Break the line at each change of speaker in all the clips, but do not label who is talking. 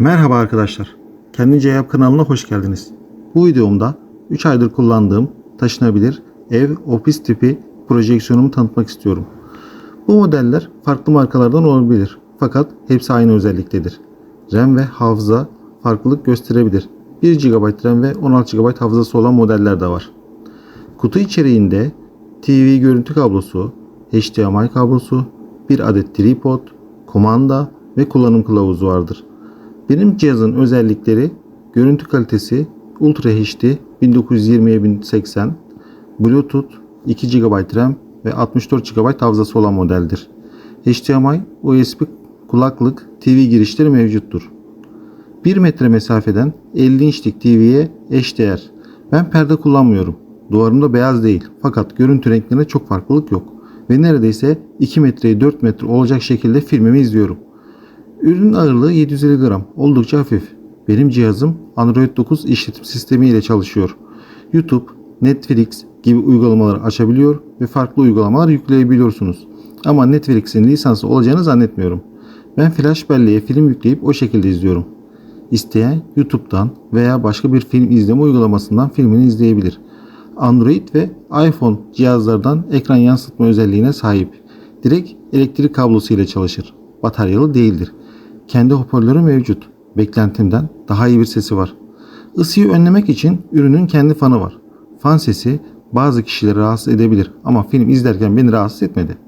Merhaba arkadaşlar. Kendince Yap kanalına hoş geldiniz. Bu videomda 3 aydır kullandığım taşınabilir ev ofis tipi projeksiyonumu tanıtmak istiyorum. Bu modeller farklı markalardan olabilir fakat hepsi aynı özelliktedir. RAM ve hafıza farklılık gösterebilir. 1 GB RAM ve 16 GB hafızası olan modeller de var. Kutu içeriğinde TV görüntü kablosu, HDMI kablosu, bir adet tripod, kumanda ve kullanım kılavuzu vardır. Benim cihazın özellikleri görüntü kalitesi Ultra HD 1920'ye 1080, Bluetooth 2 GB RAM ve 64 GB hafızası olan modeldir. HDMI, USB kulaklık, TV girişleri mevcuttur. 1 metre mesafeden 50 inçlik TV'ye eşdeğer. Ben perde kullanmıyorum. Duvarımda beyaz değil fakat görüntü renklerinde çok farklılık yok. Ve neredeyse 2 metreye 4 metre olacak şekilde filmimi izliyorum. Ürünün ağırlığı 750 gram. Oldukça hafif. Benim cihazım Android 9 işletim sistemi ile çalışıyor. YouTube, Netflix gibi uygulamaları açabiliyor ve farklı uygulamalar yükleyebiliyorsunuz. Ama Netflix'in lisansı olacağını zannetmiyorum. Ben flash belleğe film yükleyip o şekilde izliyorum. İsteyen YouTube'dan veya başka bir film izleme uygulamasından filmini izleyebilir. Android ve iPhone cihazlardan ekran yansıtma özelliğine sahip. Direkt elektrik kablosu ile çalışır. Bataryalı değildir. Kendi hoparlörü mevcut. Beklentimden daha iyi bir sesi var. Isıyı önlemek için ürünün kendi fanı var. Fan sesi bazı kişileri rahatsız edebilir ama film izlerken beni rahatsız etmedi.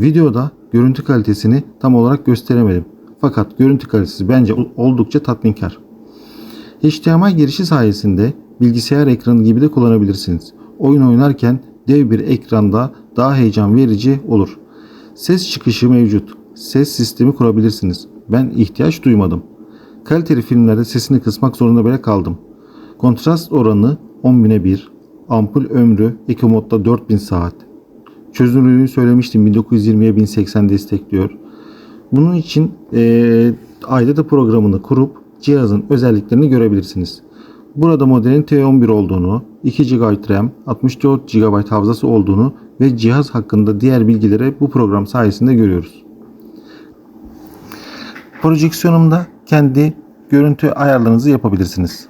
Videoda görüntü kalitesini tam olarak gösteremedim. Fakat görüntü kalitesi bence oldukça tatminkar. HDMI girişi sayesinde bilgisayar ekranı gibi de kullanabilirsiniz. Oyun oynarken dev bir ekranda daha heyecan verici olur. Ses çıkışı mevcut. Ses sistemi kurabilirsiniz. Ben ihtiyaç duymadım. Kaliteli filmlerde sesini kısmak zorunda bile kaldım. Kontrast oranı 10.000'e 1. Ampul ömrü Eco modda 4000 saat. Çözünürlüğünü söylemiştim 1920'ye 1080 destekliyor. Bunun için eee ayda da programını kurup cihazın özelliklerini görebilirsiniz. Burada modelin T11 olduğunu, 2 GB RAM, 64 GB hafızası olduğunu ve cihaz hakkında diğer bilgileri bu program sayesinde görüyoruz. Projeksiyonumda kendi görüntü ayarlarınızı yapabilirsiniz.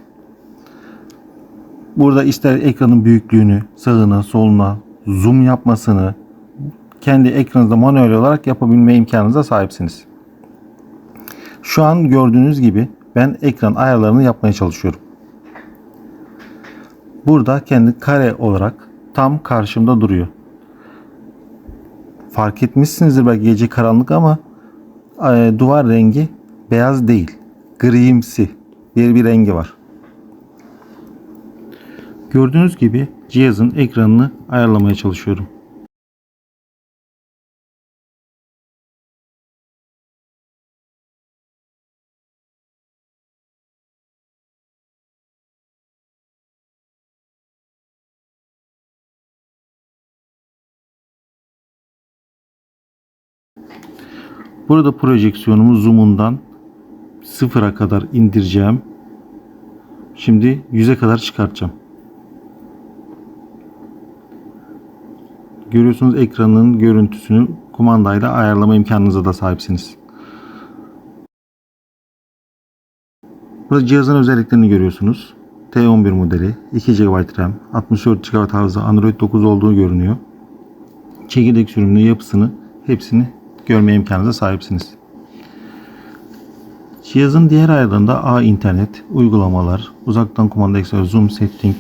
Burada ister ekranın büyüklüğünü, sağına, soluna, zoom yapmasını kendi ekranınızda manuel olarak yapabilme imkanınıza sahipsiniz. Şu an gördüğünüz gibi ben ekran ayarlarını yapmaya çalışıyorum. Burada kendi kare olarak tam karşımda duruyor. Fark etmişsinizdir belki gece karanlık ama e, duvar rengi beyaz değil. Grimsi bir bir rengi var. Gördüğünüz gibi cihazın ekranını ayarlamaya çalışıyorum. Burada projeksiyonumu zoom'undan sıfıra kadar indireceğim. Şimdi 100'e kadar çıkartacağım. Görüyorsunuz ekranın görüntüsünü kumandayla ayarlama imkanınıza da sahipsiniz. Burada cihazın özelliklerini görüyorsunuz. T11 modeli, 2 GB RAM, 64 GB hafıza, Android 9 olduğu görünüyor. Çekirdek sürümünü, yapısını, hepsini görme imkanınıza sahipsiniz. Cihazın diğer ayarlarında A internet, uygulamalar, uzaktan kumanda ekstra zoom setting,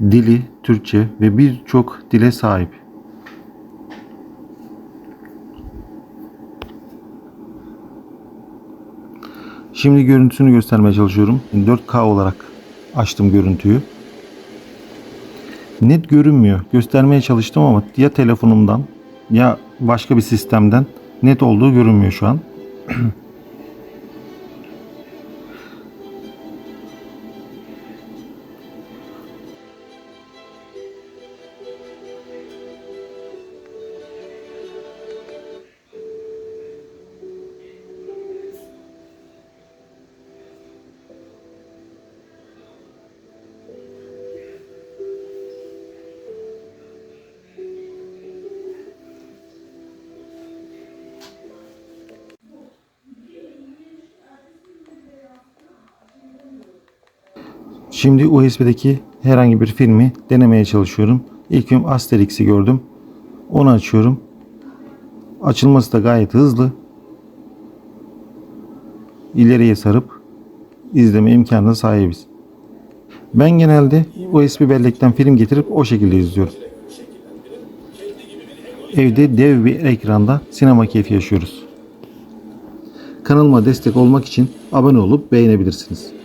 dili Türkçe ve birçok dile sahip. Şimdi görüntüsünü göstermeye çalışıyorum. 4K olarak açtım görüntüyü. Net görünmüyor. Göstermeye çalıştım ama ya telefonumdan ya başka bir sistemden net olduğu görünmüyor şu an. Şimdi USB'deki herhangi bir filmi denemeye çalışıyorum. İlk film Asterix'i gördüm. Onu açıyorum. Açılması da gayet hızlı. İleriye sarıp izleme imkanına sahibiz. Ben genelde USB bellekten film getirip o şekilde izliyorum. Evde dev bir ekranda sinema keyfi yaşıyoruz. Kanalıma destek olmak için abone olup beğenebilirsiniz.